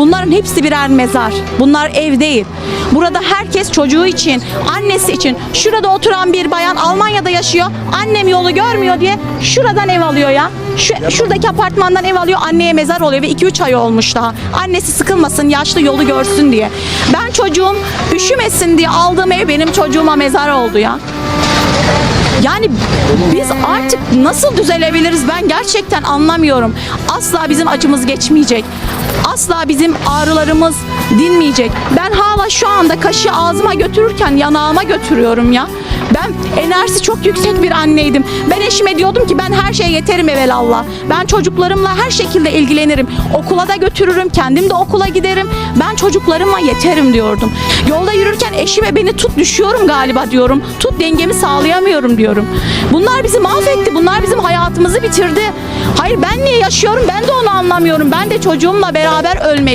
Bunların hepsi birer mezar. Bunlar ev değil. Burada herkes çocuğu için, annesi için. Şurada oturan bir bayan Almanya'da yaşıyor. Annem yolu görmüyor diye şuradan ev alıyor ya. Şu, şuradaki apartmandan ev alıyor. Anneye mezar oluyor ve 2-3 ay olmuş daha. Annesi sıkılmasın, yaşlı yolu görsün diye. Ben çocuğum üşümesin diye aldığım ev benim çocuğuma mezar oldu ya. Yani biz artık nasıl düzelebiliriz ben gerçekten anlamıyorum. Asla bizim acımız geçmeyecek. Asla bizim ağrılarımız dinmeyecek. Ben hala şu anda kaşı ağzıma götürürken yanağıma götürüyorum ya. Ben enerjisi çok yüksek bir anneydim. Ben eşime diyordum ki ben her şeye yeterim evelallah. Ben çocuklarımla her şekilde ilgilenirim. Okula da götürürüm, kendim de okula giderim. Ben çocuklarıma yeterim diyordum. Yolda yürürken eşime beni tut düşüyorum galiba diyorum. Tut dengemi sağlayamıyorum diyorum. Bunlar bizi mahvetti. Bunlar bizim hayatımızı bitirdi. Hayır ben niye yaşıyorum ben de onu anlamıyorum. Ben de çocuğumla beraber ölmeliyim.